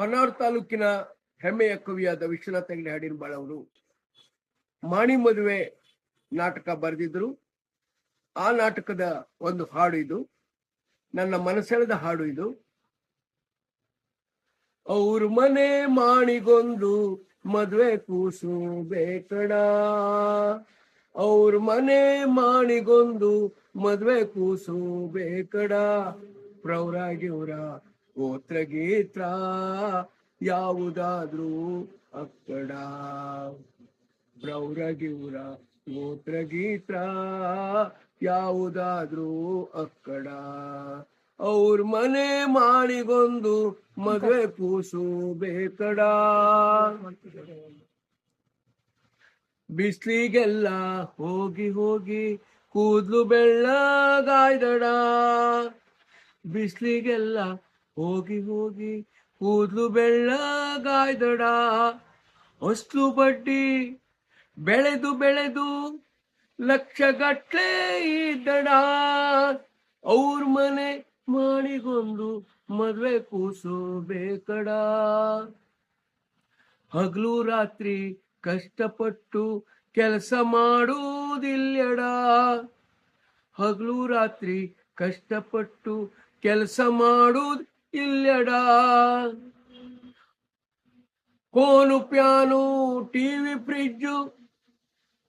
ಹೊನ್ನಾವರ ತಾಲೂಕಿನ ಹೆಮ್ಮೆಯ ಕವಿಯಾದ ವಿಶ್ವನಾಥ ಹೆಗಡೆ ಹಾಡಿನಬಾಳ್ ಅವರು ಮಾಣಿ ಮದುವೆ ನಾಟಕ ಬರೆದಿದ್ರು. ಆ ನಾಟಕದ ಒಂದು ಹಾಡು ಇದು. ನನ್ನ ಮನಸೆಳೆದ ಹಾಡು ಇದು. ಅವ್ರ ಮನೆ ಮಾಣಿಗೊಂದು ಮದ್ವೆ ಕೂಸು ಬೇಕಡ ಅವ್ರ ಮನೆ ಮಾಣಿಗೊಂದು ಮದ್ವೆ ಕೂಸು ಬೇಕಡ ಪ್ರೌರಾಗಿವ್ರ ಗೋತ್ರ ಗೀತ್ರ ಯಾವುದಾದ್ರೂ ಅಕ್ಕಡ. ಪ್ರೌರಗಿವ್ರ ಗೋತ್ರ ಗೀತ್ರ ಯಾವುದಾದ್ರೂ ಅಕ್ಕಡ. ಅವ್ರ ಮನೆ ಮಾಡಿಗೊಂದು ಮದುವೆ ಕೂಸು ಬೇಕಡ ಬಿಸ್ಲಿಗೆಲ್ಲ ಹೋಗಿ ಹೋಗಿ ಕೂದ್ಲು ಬೆಳ್ಳಗಾಯ್ದಡ. ಬಿಸ್ಲಿಗೆಲ್ಲ ಹೋಗಿ ಹೋಗಿ ಕೂದ್ಲು ಬೆಳ್ಳಗಾಯ್ದಡ. ಅಸ್ಲು ಬಡ್ಡಿ ಬೆಳೆದು ಬೆಳೆದು ಲಕ್ಷ ಲಕ್ಷಗಟ್ಲೆ ಇದ್ದಡ. ಅವ್ರ ಮನೆ ಮಾಡಿಗೊಂದು ಮದ್ವೆ ಕೂಸು ಬೇಕಡ ಹಗಲು ರಾತ್ರಿ ಕಷ್ಟಪಟ್ಟು ಕೆಲಸ ಮಾಡುವುದಿಲ್ಲಡ. ಹಗಲು ರಾತ್ರಿ ಕಷ್ಟಪಟ್ಟು ಕೆಲಸ ಮಾಡುವುದು ಇಲ್ಲಡ? ಕೋಲು ಪ್ಯಾನು, ಟಿವಿ ಫ್ರಿಜ್ಜು.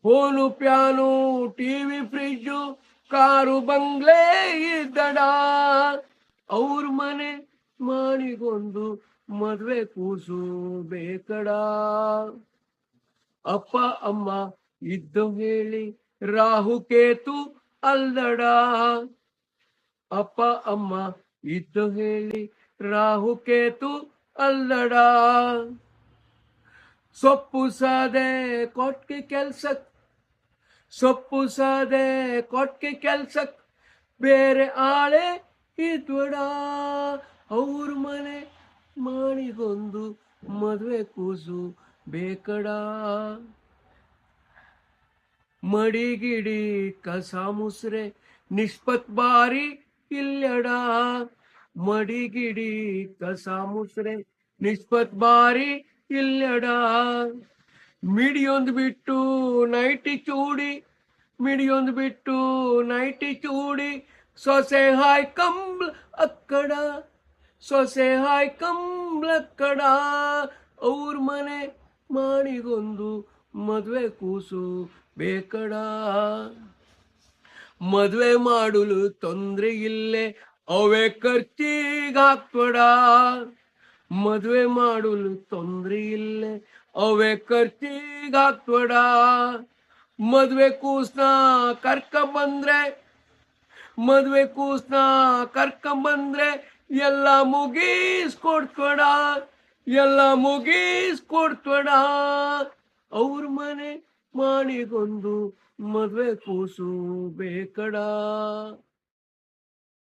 ಕೋಲು ಪ್ಯಾನು, ಟಿವಿ ಫ್ರಿಜ್ಜು. ಕಾರು ಬಂಗ್ಲೆ ಇದ್ದಡ? ಅವ್ರ ಮನೆ ಮಾಡಿಕೊಂಡು ಮದ್ವೆ ಕೂಸು ಬೇಕಡ? ಅಪ್ಪ, ಅಮ್ಮ ಇದ್ದು ಹೇಳಿ, ರಾಹು ಕೇತು ಅಲ್ಲಡ ಅಪ್ಪ, ಅಮ್ಮ ಇದ್ದು ಹೇಳಿ ರಾಹು ಕೇತು ಅಲ್ಲಡ. ಸೊಪ್ಪು ಸಾದೆ ಕೊಟ್ಗೆ ಕೆಲ್ಸಕ್, ಸೊಪ್ಪು ಸಾದೆ ಕೊಟ್ಗೆ ಕೆಲ್ಸಕ್, ಬೇರೆ ಆಳೆ ಇದ್ವಡ. ಅವ್ರ ಮನೆ ಮಾಡಿಗೊಂದು ಮದುವೆ ಕೂಸು ಬೇಕಡ. ಮಡಿಗಿಡಿ ಕಸ ಮುಸ್ರೆ ನಿಷ್ಪತ್ ಬಾರಿ ಇಲ್ಲಡ ಮಡಿಗಿಡಿ ಕಸ ಮುಸ್ರೆ ನಿಷ್ಪತ್ ಬಾರಿ ಇಲ್ಲಡ. ಮಿಡಿಯೊಂದು ಬಿಟ್ಟು ನೈಟಿ ಚೂಡಿ, ಮಿಡಿಯೊಂದು ಬಿಟ್ಟು ನೈಟಿ ಚೂಡಿ, ಸೊಸೆ ಹಾಯ್ ಕಂಬ್ಲ ಅಕ್ಕಡ, ಸೊಸೆ ಹಾಯ್ ಕಂಬ್ಲಕ್ಕಡ ಅವ್ರ ಮನೆ ಮಾಡಿಗೊಂದು ಮದುವೆ ಕೂಸು ಬೇಕಡ. ಮದ್ವೆ ಮಾಡಲು ತೊಂದ್ರೆ ಇಲ್ಲೇ, ಅವೇ ಖರ್ಚಿಗಾಕ್ಬೇಡ ಮದುವೆ ಮಾಡಲು ತೊಂದ್ರೆ ಇಲ್ಲೇ, ಅವೇ ಖರ್ಚಿಗಾಕ್ಬೇಡ ಮದ್ವೆ ಕೂಸ್ನ ಕರ್ಕ ಬಂದ್ರೆ, ಮದ್ವೆ ಕೂಸ್ನ ಕರ್ಕ ಬಂದ್ರೆ ಎಲ್ಲ ಮುಗೀಸ್ಕೊಡ್ಬೇಡ ಎಲ್ಲ ಮುಗೀಸ್ಕೊಡ್ಬೇಡ ಅವ್ರ ಮನೆ ಮಾಡಿಗೊಂದು ಮದ್ವೆ ಕೂಸು ಬೇಕಡ